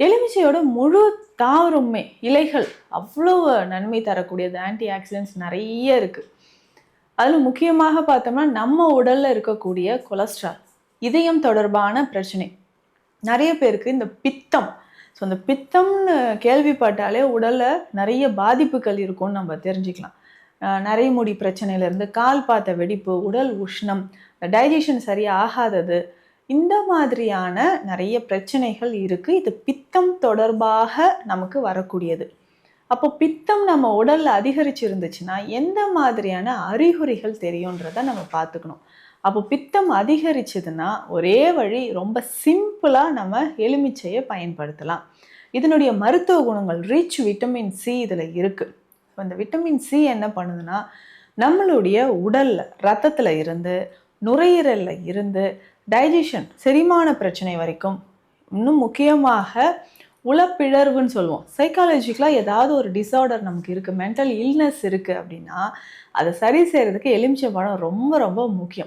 எலுமிச்சையோட முழு தாவரமே இலைகள் அவ்வளவு நன்மை தரக்கூடியது. ஆன்டி ஆக்சிடென்ட்ஸ் நிறைய இருக்குது அதில் முக்கியமாக பார்த்தோம்னா நம்ம உடலில் இருக்கக்கூடிய கொலஸ்ட்ரால் இதயம் தொடர்பான பிரச்சனை. நிறைய பேருக்கு இந்த பித்தம். ஸோ இந்த பித்தம்னு கேள்விப்பட்டாலே உடலில் நிறைய பாதிப்புகள் இருக்கும்னு நம்ம தெரிஞ்சுக்கலாம். அஹ் நிறைய முடி பிரச்சனையிலேருந்து கால் பாத்த வெடிப்பு உடல் உஷ்ணம் டைஜஷன் சரியாக ஆகாதது இந்த மாதிரியான நிறைய பிரச்சனைகள் இருக்குது இது பித்தம் தொடர்பாக நமக்கு வரக்கூடியது. அப்போ பித்தம் நம்ம உடலில் அதிகரிச்சு இருந்துச்சுன்னா எந்த மாதிரியான அறிகுறிகள் தெரியுன்றத நம்ம பார்த்துக்கணும். அப்போ பித்தம் அதிகரிச்சதுன்னா ஒரே வழி ரொம்ப சிம்பிளாக நம்ம எலுமிச்சையை பயன்படுத்தலாம். இதனுடைய மருத்துவ குணங்கள் ரிச் விட்டமின் சி இதில் இருக்குது அந்த இந்த விட்டமின் சி என்ன பண்ணுதுன்னா நம்மளுடைய உடலில் ரத்தத்தில் இருந்து நுரையீரலில் இருந்து டைஜஷன் செரிமான பிரச்சனை வரைக்கும். இன்னும் முக்கியமாக உளப்பிழர்வுன்னு சொல்லுவோம். சைக்காலஜிக்கலாக ஏதாவது ஒரு டிசார்டர் நமக்கு இருக்குது மென்டல் இல்னஸ் இருக்குது அப்படின்னா அதை சரி செய்கிறதுக்கு எலுமிச்சை பழம் ரொம்ப ரொம்ப முக்கியம்.